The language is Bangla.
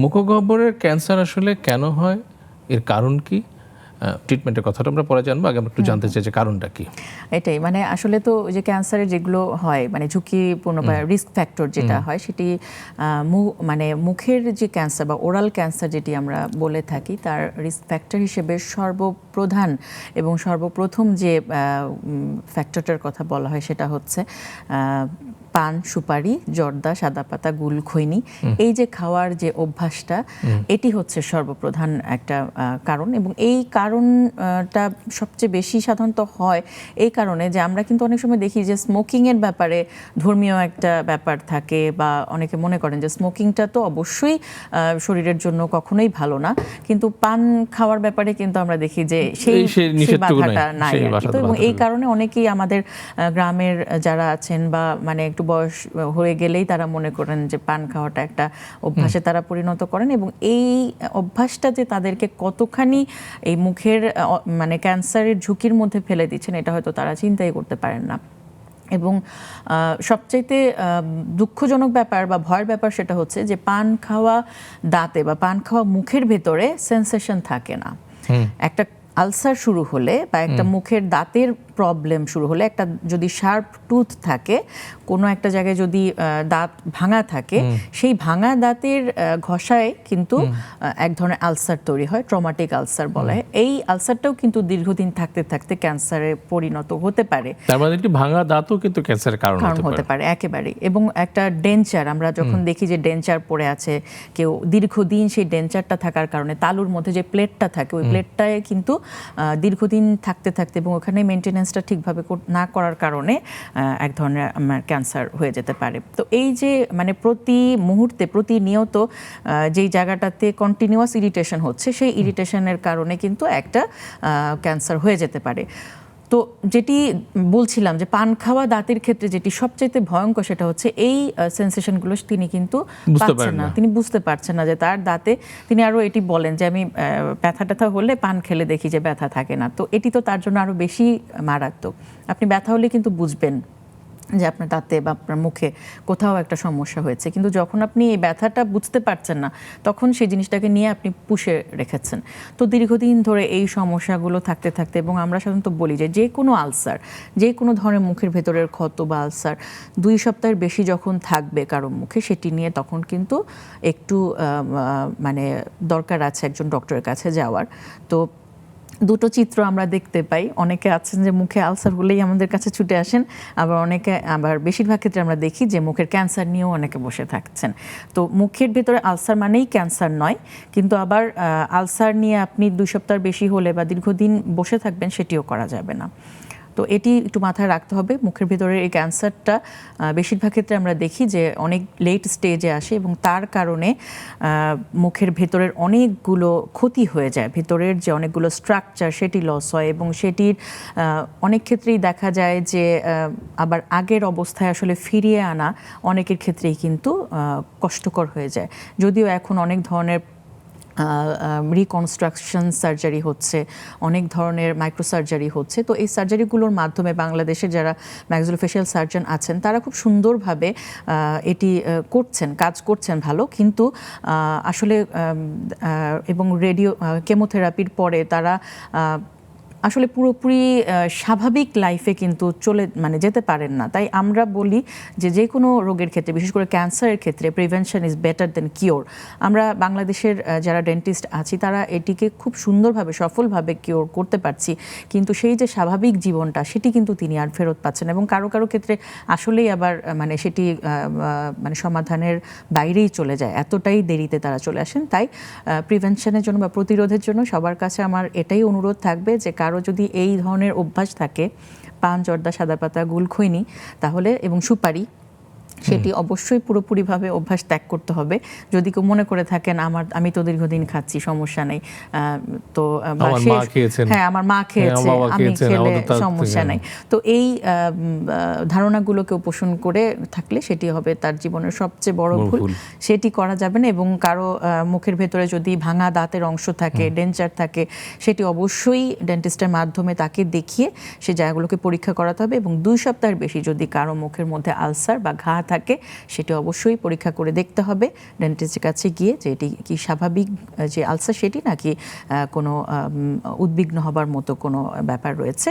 মুখগহ্বরের ক্যান্সার আসলে কেন হয়? এর কারণ কি? ট্রিটমেন্টের কথাটা আমরা পরে জানব আগে আমরা একটু জানতে চাই যে কারণটা কি। এটাই মানে আসলে তো যে ক্যান্সারের যেগুলো হয় মানে ঝুঁকিপূর্ণ বা রিস্ক ফ্যাক্টর যেটা হয় সেটি মানে মুখের যে ক্যান্সার বা ওরাল ক্যান্সার যেটি আমরা বলে থাকি তার রিস্ক ফ্যাক্টর হিসেবে সর্বপ্রধান এবং সর্বপ্রথম যে ফ্যাক্টরটার কথা বলা হয় সেটা হচ্ছে পান সুপারি জর্দা সাদা পাতা গুল খৈনি এই যে খাওয়ার যে অভ্যাসটা এটি হচ্ছে সর্বপ্রধান একটা কারণ এবং এই কারণটা সবচেয়ে বেশি সাধারণত হয় এই কারণে যে আমরা কিন্তু অনেক সময় দেখি যে স্মোকিংয়ের ব্যাপারে ধর্মীয় একটা ব্যাপার থাকে বা অনেকে মনে করেন যে স্মোকিংটা তো অবশ্যই শরীরের জন্য কখনোই ভালো না। কিন্তু পান খাওয়ার ব্যাপারে কিন্তু আমরা দেখি যে সেই বাধাটা নাই। এবং এই কারণে অনেকেই আমাদের গ্রামের যারা আছেন বা মানে একটু বয়স হয়ে গেলেই তারা মনে করেন যে পান খাওয়াটা একটা অভ্যাসে তারা পরিণত করেন এবং এই অভ্যাসটা যে তাদেরকে কতখানি এই মুখের মানে ক্যান্সারের ঝুঁকির মধ্যে ফেলে দিচ্ছেন এটা হয়তো তারা চিন্তাই করতে পারেন না। এবং সবচাইতে দুঃখজনক ব্যাপার বা ভয়ের ব্যাপার সেটা হচ্ছে যে পান খাওয়া দাঁতে বা পান খাওয়া মুখের ভেতরে সেন্সেশন থাকে না। একটা আলসার শুরু হলে বা একটা মুখের দাঁতের প্রবলেম শুরু হলে একটা যদি শার্প টুথ থাকে কোনো একটা জায়গায় যদি দাঁত ভাঙা থাকে সেই ভাঙা দাঁতের ঘষায় কিন্তু এক ধরনের আলসার তৈরি হয় ট্রমাটিক আলসার বলা। হয় এই আলসারটাও কিন্তু দীর্ঘদিন থাকতে থাকতে ক্যান্সারে পরিণত হতে পারে। তার মানে একটি ভাঙা দাঁতও কিন্তু ক্যান্সারের কারণ কারণ হতে পারে। একেবারে এবং একটা ডেঞ্চার আমরা যখন দেখি যে ডেঞ্চার পড়ে আছে কেউ দীর্ঘদিন সেই ডেঞ্চারটা থাকার কারণে তালুর মধ্যে যে প্লেটটা থাকে ওই প্লেটটায় কিন্তু দীর্ঘদিন থাকতে থাকতে এবং ওখানে মেনটেনেন্সটা ঠিকভাবে না করার কারণে এক ধরনের আমার ক্যান্সার হয়ে যেতে পারে। তো এই যে মানে প্রতি মুহূর্তে প্রতিনিয়ত যেই জায়গাটাতে কন্টিনিউয়াস ইরিটেশন হচ্ছে সেই ইরিটেশনের কারণে কিন্তু একটা ক্যান্সার হয়ে যেতে পারে। তো যেটি বলছিলাম যে পান খাওয়া দাঁতের ক্ষেত্রে যেটি সবচেয়ে ভয়ঙ্কর সেটা হচ্ছে এই সেন্সেশনগুলো তিনি কিন্তু পাচ্ছেন না। তিনি বুঝতে পারছেন না যে তার দাঁতে তিনি আরও এটি বলেন যে আমি ব্যথা ট্যাথা হলে পান খেলে দেখি যে ব্যথা থাকে না। তো এটি তো তার জন্য আরও বেশি মারাত্মক। আপনি ব্যথা হলে কিন্তু বুঝবেন। যে আপনার দাঁতে বা আপনার মুখে কোথাও একটা সমস্যা হয়েছে। কিন্তু যখন আপনি এই ব্যথাটা বুঝতে পারছেন না, তখন সেই জিনিসটাকে নিয়ে আপনি পুষে রেখেছেন। তো দীর্ঘদিন ধরে এই সমস্যাগুলো থাকতে থাকতে এবং আমরা সাধারণত বলি যে যে কোনো আলসার, যে কোনো ধরনের মুখের ভেতরের ক্ষত বা আলসার দুই সপ্তাহের বেশি যখন থাকবে কারও মুখে, সেটি নিয়ে তখন কিন্তু একটু মানে দরকার আছে একজন ডক্টরের কাছে যাওয়ার। তো দুটো চিত্র আমরা দেখতে পাই। অনেকে আছেন যে মুখে আলসার হলেই আমাদের কাছে ছুটে আসেন, আবার অনেকে, আবার বেশিরভাগ ক্ষেত্রে আমরা দেখি যে মুখের ক্যান্সার নিয়েও অনেকে বসে থাকছেন। তো মুখের ভেতরে আলসার মানেই ক্যান্সার নয়, কিন্তু আবার আলসার নিয়ে আপনি দুই সপ্তাহ বেশি হলে বা দীর্ঘদিন বসে থাকবেন সেটিও করা যাবে না। তো এটি একটু মাথায় রাখতে হবে। মুখের ভিতরে এই ক্যান্সারটা বেশিরভাগ ক্ষেত্রে আমরা দেখি যে অনেক লেট স্টেজে আসে এবং তার কারণে মুখের ভেতরের অনেকগুলো ক্ষতি হয়ে যায়। ভেতরের যে অনেকগুলো স্ট্রাকচার সেটি লস হয় এবং সেটির অনেক ক্ষেত্রেই দেখা যায় যে আবার আগের অবস্থায় আসলে ফিরিয়ে আনা অনেকের ক্ষেত্রেই কিন্তু কষ্টকর হয়ে যায়। যদিও এখন অনেক ধরনের রিকনস্ট্রাকশন সার্জারি হচ্ছে, অনেক ধরনের মাইক্রো সার্জারি হচ্ছে। তো এই সার্জারিগুলোর মাধ্যমে বাংলাদেশে যারা ম্যাক্সিলোফেশিয়াল সার্জন আছেন, তারা খুব সুন্দরভাবে এটি করছেন, কাজ করছেন ভালো। কিন্তু আসলে এবং রেডিও কেমোথেরাপির পরে তারা আসলে পুরোপুরি স্বাভাবিক লাইফে কিন্তু চলে মানে যেতে পারেন না। তাই আমরা বলি যে যে কোনো রোগের ক্ষেত্রে, বিশেষ করে ক্যান্সারের ক্ষেত্রে prevention is better than cure আমরা বাংলাদেশের যারা ডেন্টিস্ট আছি, তারা এটিকে খুব সুন্দরভাবে, সফলভাবে কিওর করতে পারছি। কিন্তু সেই যে স্বাভাবিক জীবনটা, সেটি কিন্তু তিনি আর ফেরত পাচ্ছেন এবং কারও কারও ক্ষেত্রে আসলেই আবার মানে সেটি মানে সমাধানের বাইরেই চলে যায়। এতটাই দেরিতে তারা চলে আসেন। তাই প্রিভেনশনের জন্য বা প্রতিরোধের জন্য সবার কাছে আমার এটাই অনুরোধ থাকবে যে কারও যদি এই ধরনের অভ্যাস থাকে পান জর্দা সাদা পাতা গুলখৈনি তাহলে এবং সুপারি সেটি অবশ্যই পুরোপুরিভাবে অভ্যাস ত্যাগ করতে হবে। যদি কেউ মনে করে থাকেন আমার আমি তো দীর্ঘদিন খাচ্ছি সমস্যা নেই। তো বা আমার মা। হ্যাঁ আমার মা খেয়েছে আমি খেলে সমস্যা থেকে- নাই। তো এই ধারণাগুলোকে পোষণ করে থাকলে সেটি হবে তার জীবনের সবচেয়ে বড় ভুল। সেটি করা যাবে না এবং কারও মুখের ভেতরে যদি ভাঙা দাঁতের অংশ থাকে ডেঞ্চার থাকে সেটি অবশ্যই ডেন্টিস্টের মাধ্যমে তাকে দেখিয়ে সে জায়গাগুলোকে পরীক্ষা করাতে হবে এবং দুই সপ্তাহের বেশি যদি কারও মুখের মধ্যে আলসার বা ঘা থাকে, সেটি অবশ্যই পরীক্ষা করে দেখতে হবে। ডেন্টিস্টের কাছে গিয়ে যে এটি কি স্বাভাবিক যে আলসার সেটি, নাকি কোনো উদ্বিগ্ন হবার মতো কোনো ব্যাপার রয়েছে।